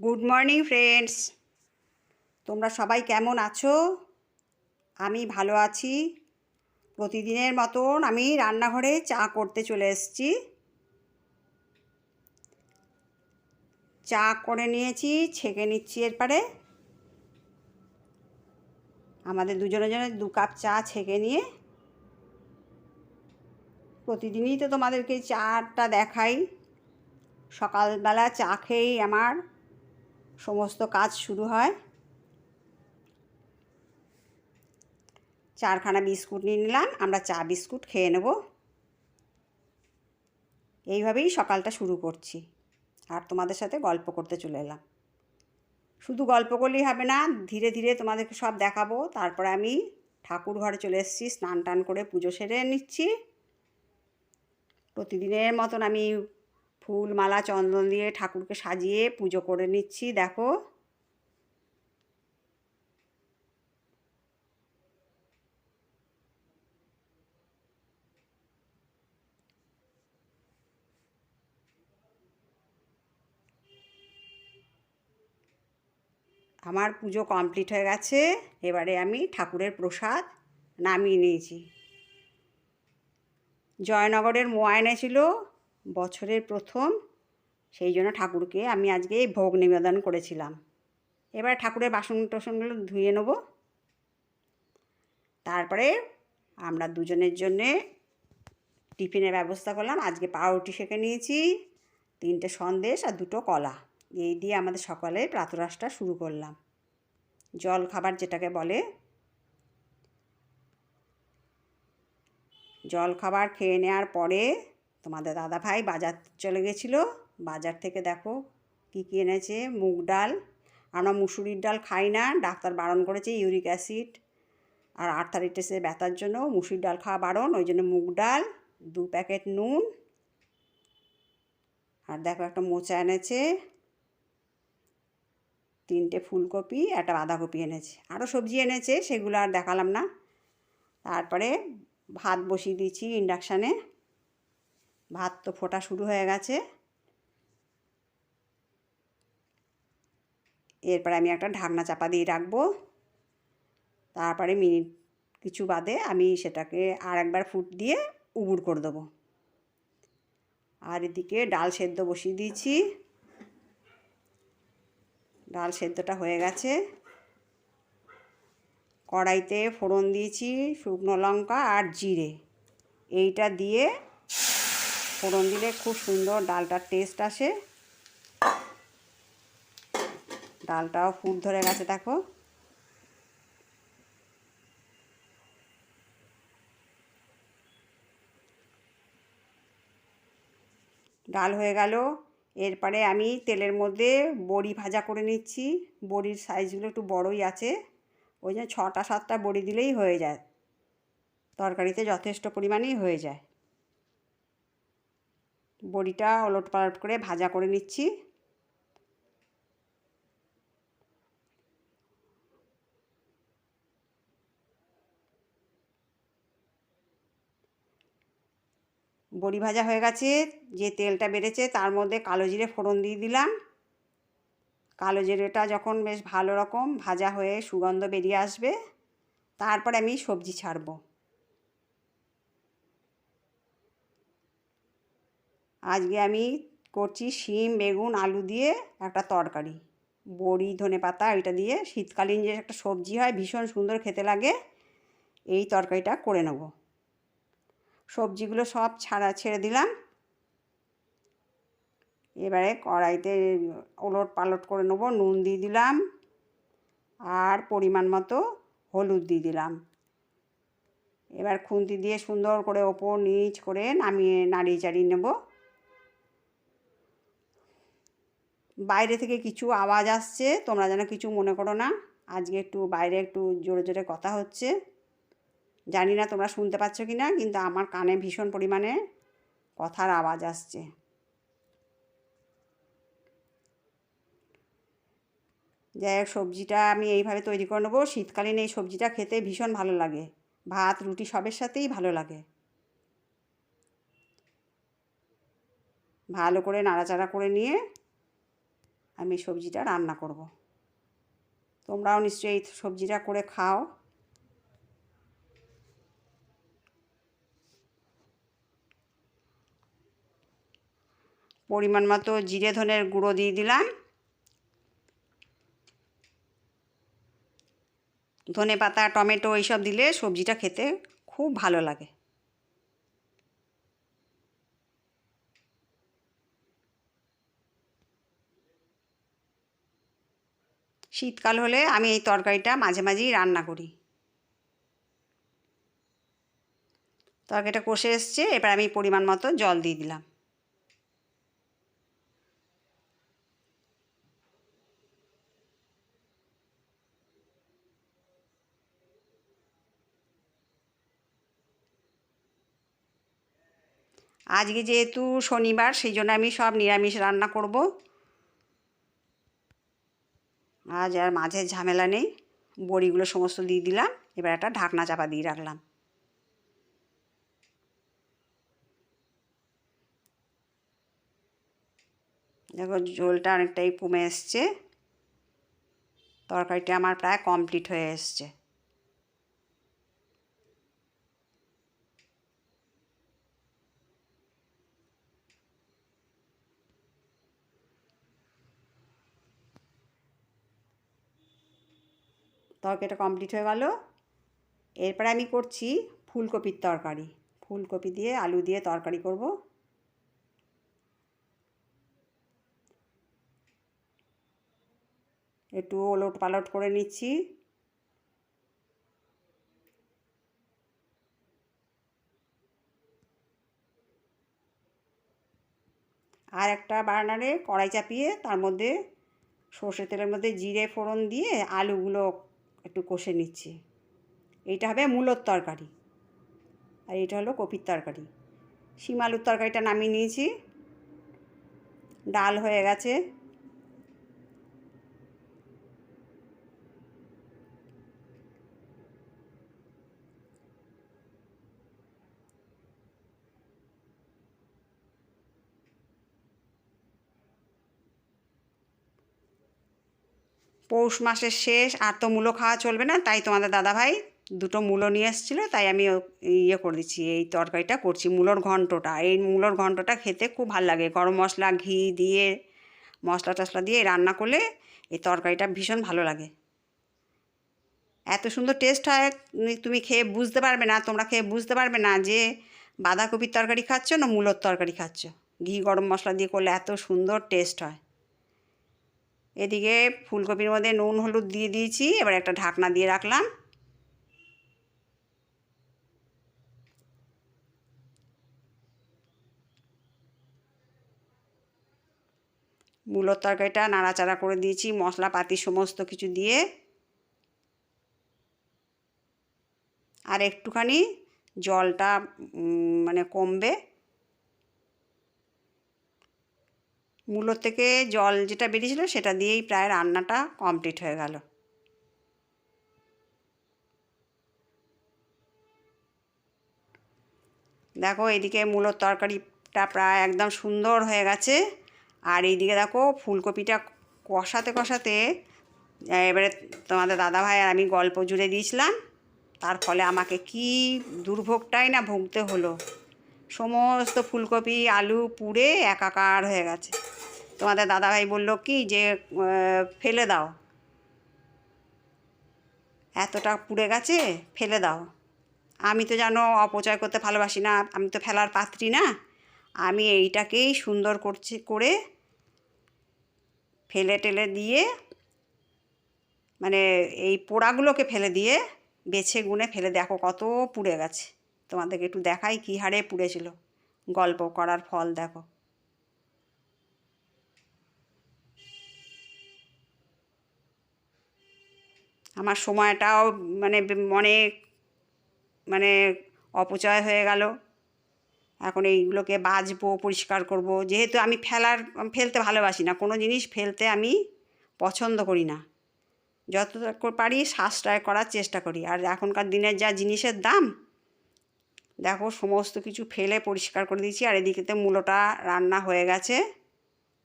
Good morning friends তোমরা সবাই কেমন আছো? আমি ভালো আছি। প্রতিদিনের মতন আমি রান্নাঘরে চা করতে চলে এসেছি। চা করে নিয়েছি, ছেঁকে নিচ্ছি এরপরে। আমাদের দুজনের জন্য দু কাপ চা ছেঁকে নিয়ে। প্রতিদিনই তো তোমাদেরকে চাটা দেখাই। সকালবেলা চা খেয়েই আমার সমস্ত কাজ শুরু হয়। চারখানা বিস্কুট নিয়ে নিলাম, আমরা চা বিস্কুট খেয়ে নেব। এইভাবেই সকালটা শুরু করছি। আর তোমাদের সাথে গল্প করতে চলে এলাম। শুধু গল্প করলেই হবে না, ধীরে ধীরে তোমাদেরকে সব দেখাবো। তারপরে আমি ঠাকুর ঘরে চলে এসেছি, স্নান টান করে পুজো সেরে নিচ্ছি। প্রতিদিনের মতন আমি ফুল মালা চন্দন দিয়ে ঠাকুরকে সাজিয়ে পুজো করে নিচ্ছি, দেখো। আমার পুজো কমপ্লিট হয়ে গেছে, এবারে আমি ঠাকুরের প্রসাদ নামিয়ে নিয়েছি। জয়নগরের মোয়া এনেছিল বছরের প্রথম, সেই জন্য ঠাকুরকে আমি আজকে এই ভোগ নিবেদন করেছিলাম। এবার ঠাকুরের বাসন টাসনগুলো ধুয়ে নেব। তারপরে আমরা দুজনের জন্যে টিফিনের ব্যবস্থা করলাম। আজকে পাউরুটি সেঁকে নিয়েছি, তিনটে সন্দেশ আর দুটো কলা। এই দিয়ে আমাদের সকালে প্রাতরাশটা শুরু করলাম। জল খাবার যেটাকে বলে। জল খাবার খেয়ে নেওয়ার পরে তোমাদের দাদা ভাই বাজার চলে গেছিল। বাজার থেকে দেখো কী কী এনেছে, মুগ ডাল। আমরা মুসুরির ডাল খাই না, ডাক্তার বারণ করেছে ইউরিক অ্যাসিড। আর আর্থারাইটিসের ব্যথার জন্য মুসুরির ডাল খাওয়া বারণ, ওই জন্য মুগ ডাল, দু প্যাকেট নুন। আর দেখো একটা মোচা এনেছে, তিনটে ফুলকপি, একটা বাঁধাকপি এনেছে। আরও সবজি এনেছে, সেগুলো আর দেখালাম না। তারপরে ভাত বসিয়ে দিয়েছি ইন্ডাকশানে। ভাত তো ফোটা শুরু হয়ে গেছে। এরপরে আমি একটা ঢাকনা চাপা দিয়ে রাখব। তারপরে মিনিট কিছু বাদে আমি সেটাকে আর একবার ফুট দিয়ে উবুর করে দেবো। আর এদিকে ডাল সেদ্ধ বসিয়ে দিয়েছি। ডাল সেদ্ধটা হয়ে গেছে। কড়াইতে ফোড়ন দিয়েছি শুকনো লঙ্কা আর জিরে। এইটা দিয়ে ফোড়ন দিলে খুব সুন্দর ডালটার টেস্ট আসে। ডালটাও ফুট ধরে গেছে, দেখো। ডাল হয়ে গেল। এরপরে আমি তেলের মধ্যে বড়ি ভাজা করে নিচ্ছি। বড়ির সাইজগুলো একটু বড়ই আছে। ওই জন্য ছটা, সাতটা বড়ি দিলেই হয়ে যায়। তরকারিতে যথেষ্ট পরিমাণেই হয়ে যায়। বড়িটা ওলট পালট করে ভাজা করে নিচ্ছি। বড়ি ভাজা হয়ে গেছে, যে তেলটা বেড়েছে তার মধ্যে কালো জিরে ফোড়ন দিয়ে দিলাম। কালো জিরেটা যখন বেশ ভালো রকম ভাজা হয়ে সুগন্ধ বেরিয়ে আসবে, তারপরে আমি সবজি ছাড়বো। আজকে আমি করছি শিম, বেগুন, আলু দিয়ে একটা তরকারি। বড়ি, ধনে পাতা এটা দিয়ে শীতকালীন যে একটা সবজি হয়, ভীষণ সুন্দর খেতে লাগে, এই তরকারিটা করে নেব। সবজিগুলো সব ছাড়া ছেড়ে দিলাম। এবারে কড়াইতে ওলট পালট করে নেব, নুন দিয়ে দিলাম আর পরিমাণ মতো হলুদ দিয়ে দিলাম। এবার খুন্তি দিয়ে সুন্দর করে ওপর নিচ করে নামিয়ে, নাড়িয়ে চাড়িয়ে নেব। বাইরে থেকে কিছু আওয়াজ আসছে, তোমরা যেন কিছু মনে করো না। আজকে একটু বাইরে একটু জোরে জোরে কথা হচ্ছে। জানি না তোমরা শুনতে পাচ্ছ কি না কিন্তু আমার কানে ভীষণ পরিমাণে কথার আওয়াজ আসছে। যাই হোক, সবজিটা আমি এইভাবে তৈরি করে নেব। শীতকালীন এই সবজিটা খেতে ভীষণ ভালো লাগে। ভাত, রুটি সবের সাথেই ভালো লাগে। ভালো করে নাড়াচাড়া করে নিয়ে আমি সবজিটা রান্না করব। তোমরাও নিশ্চয়ই সবজিটা করে খাও। পরিমাণ মতো জিরে, ধনের গুঁড়ো দিয়ে দিলাম। ধনে পাতা, টমেটো এইসব দিলে সবজিটা খেতে খুব ভালো লাগে। শীতকাল হলে আমি এই তরকারিটা মাঝে মাঝেই রান্না করি। তরকারিটা কষে এসছে, এবার আমি পরিমাণ মতো জল দিয়ে দিলাম। আজকে যেহেতু শনিবার, সেই জন্য আমি সব নিরামিষ রান্না করব। আজ আর মাঝে ঝামেলা নেই। বড়িগুলো সমস্ত দিয়ে দিলাম, এবার একটা ঢাকনা চাপা দিয়ে রাখলাম। দেখো ঝোলটা অনেকটাই কমে এসছে। তরকারিটা আমার প্রায় কমপ্লিট হয়ে এসছে। তরকারিটা কমপ্লিট হয়ে গেল। এরপরে আমি করছি ফুলকপির তরকারি। ফুলকপি দিয়ে আলু দিয়ে তরকারি করব। একটু ওলট পালট করে নিচ্ছি। আর একটা বার্নারে কড়াই চাপিয়ে তার মধ্যে সর্ষে তেলের মধ্যে জিরে ফোড়ন দিয়ে আলুগুলো একটু কষে নিচ্ছি। এইটা হবে মূলর তরকারি। আর এটা হলো কপির তরকারি। শিম আলুর তরকারিটা নামিয়ে নিয়েছি। ডাল হয়ে গেছে। পৌষ মাসের শেষ, আর তো মূলো খাওয়া চলবে না, তাই তোমাদের দাদাভাই দুটো মূলো নিয়ে এসেছিল, তাই আমি ইয়ে করে দিচ্ছি, এই তরকারিটা করছি, মূলোর ঘন্টটা। এই মূলোর ঘন্টটা খেতে খুব ভালো লাগে, গরম মশলা, ঘি দিয়ে, মশলা টশলা দিয়ে রান্না করলে এই তরকারিটা ভীষণ ভালো লাগে। এত সুন্দর টেস্ট হয় তুমি খেয়ে বুঝতে পারবে না, তোমরা খেয়ে বুঝতে পারবে না যে বাঁধাকপির তরকারি খাচ্ছ না মূলোর তরকারি খাচ্ছ। ঘি, গরম মশলা দিয়ে করলে এত সুন্দর টেস্ট হয়। এদিকে ফুলকপির মধ্যে নুন, হলুদ দিয়ে দিয়েছি, এবার একটা ঢাকনা দিয়ে রাখলাম। মূলোর তরকারিটা নাড়াচাড়া করে দিয়েছি, মশলাপাতি সমস্ত কিছু দিয়ে। আর একটুখানি জলটা মানে কমবে। মূলোর থেকে জল যেটা বেরিয়েছিল সেটা দিয়েই প্রায় রান্নাটা কমপ্লিট হয়ে গেল। দেখো এদিকে মূলোর তরকারিটা প্রায় একদম সুন্দর হয়ে গেছে। আর এইদিকে দেখো ফুলকপিটা কষাতে কষাতে এবারে তোমাদের দাদাভাই আর আমি গল্প জুড়ে দিয়েছিলাম। তার ফলে আমাকে কি দুর্ভোগটাই না ভুগতে হলো। সমস্ত ফুলকপি, আলু পুড়ে একাকার হয়ে গেছে। তোমাদের দাদাভাই বলল কি যে ফেলে দাও। এতটা পুড়ে গেছে, ফেলে দাও। আমি তো জানো অপচয় করতে ভালোবাসি না, আমি তো ফেলার পাত্রী না। আমি এইটাকেই সুন্দর করছি, করে ফেলে টেলে দিয়ে মানে এই পোড়াগুলোকে ফেলে দিয়ে, বেছে গুনে ফেলে দেখো কত পুড়ে গেছে। তোমাদেরকে একটু দেখাই কী হারে পুড়েছিল। গল্প করার ফল দেখো। আমার সময়টাও মানে অনেক মানে অপচয় হয়ে গেল। এখন এইগুলোকে বাজবো পরিষ্কার করব। যেহেতু আমি ফেলার ফেলতে ভালোবাসি না, কোনো জিনিস ফেলতে আমি পছন্দ করি না। যত পারি সাশ্রয় করার চেষ্টা করি। আর এখনকার দিনের যা জিনিসের দাম, দেখো সমস্ত কিছু ফেলে পরিষ্কার করে দিয়েছি। আর এদিকেতে মূলোটা রান্না হয়ে গেছে।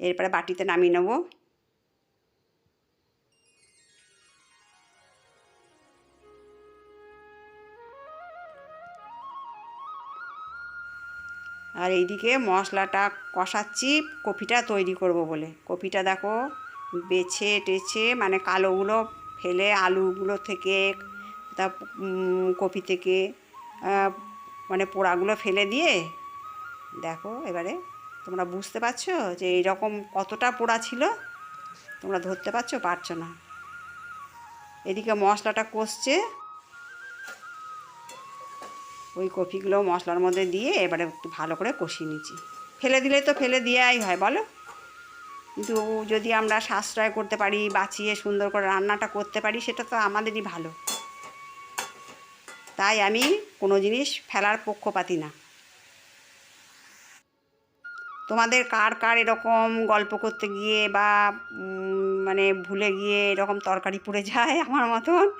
এরপরে বাটিতে নামিয়ে নেব। আর এইদিকে মশলাটা কষাচ্ছি, কপিটা তৈরি করব বলে। কপিটা দেখো বেছে টেছে মানে কালোগুলো ফেলে আলুগুলো থেকে তা কপি থেকে মানে পোড়াগুলো ফেলে দিয়ে দেখো এবারে তোমরা বুঝতে পারছ যে এইরকম কতটা পোড়া ছিল? তোমরা ধরতে পারছ? পারছ না। এদিকে মশলাটা কষছে। ওই কপিগুলো মশলার মধ্যে দিয়ে এবারে একটু ভালো করে কষিয়ে নিচ্ছি। ফেলে দিলে তো ফেলে দেওয়াই হয়, বলো? কিন্তু যদি আমরা সাশ্রয় করতে পারি, বাঁচিয়ে সুন্দর করে রান্নাটা করতে পারি, সেটা তো আমাদেরই ভালো। তাই আমি কোনো জিনিস ফেলার পক্ষপাতি না। তোমাদের কার কার এরকম গল্প করতে গিয়ে বা মানে ভুলে গিয়ে এরকম তরকারি পুড়ে যায় আমার মতন?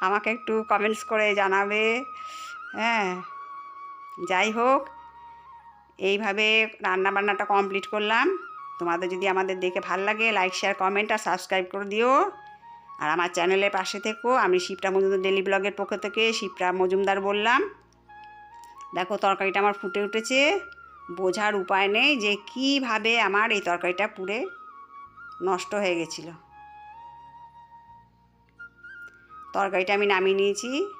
আমাকে একটু কমেন্টস করে জানাবে। হ্যাঁ যাই হোক, এইভাবে রান্না বান্নাটা কমপ্লিট করলাম। তোমাদের যদি আমাদের দেখে ভালো লাগে লাইক শেয়ার কমেন্ট আর সাবস্ক্রাইব করে দিও। আর আমার চ্যানেলের পাশে থেকো। আমি শিবটা মজুমদার ডেলি ব্লগের পক্ষ থেকে শিবটা মজুমদার বললাম। দেখো, তরকারিটা আমার ফুটে উঠেছে। বোঝার উপায় নেই যে কীভাবে আমার এই তরকারিটা পুড়ে নষ্ট হয়ে গেছিল। তরকারিটা আমি নামিয়ে নিয়েছি।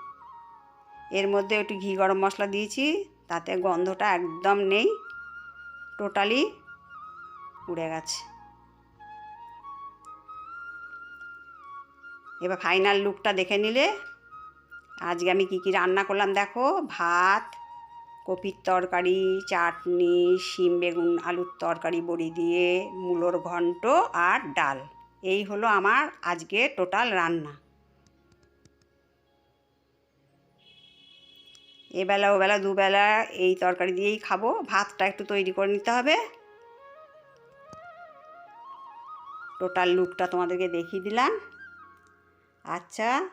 এর মধ্যে একটু ঘি গরম মশলা দিয়েছি, তাতে গন্ধটা একদম নেই টোটালি পুড়ে গেছে। এবার ফাইনাল লুকটা দেখে নিলে, আজকে আমি কী কী রান্না করলাম দেখো, ভাত, কপির তরকারি, চাটনি, শিম বেগুন আলুর তরকারি বড়ি দিয়ে, মূলোর ঘন্ট আর ডাল। এই হলো আমার আজকে টোটাল রান্না। এবেলা, ওবেলা, দুবেলা এই তরকারি দিয়েই খাব। ভাতটা একটু তৈরি করে নিতে হবে। টোটাল লুকটা তোমাদেরকে দেখিয়ে দিলাম। আচ্ছা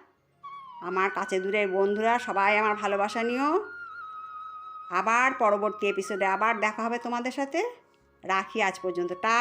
আমার কাছে দূরের বন্ধুরা, সবাই আমার ভালোবাসা নিও। আবার পরবর্তী এপিসোডে আবার দেখা হবে তোমাদের সাথে। রাখি আজ পর্যন্ত। টা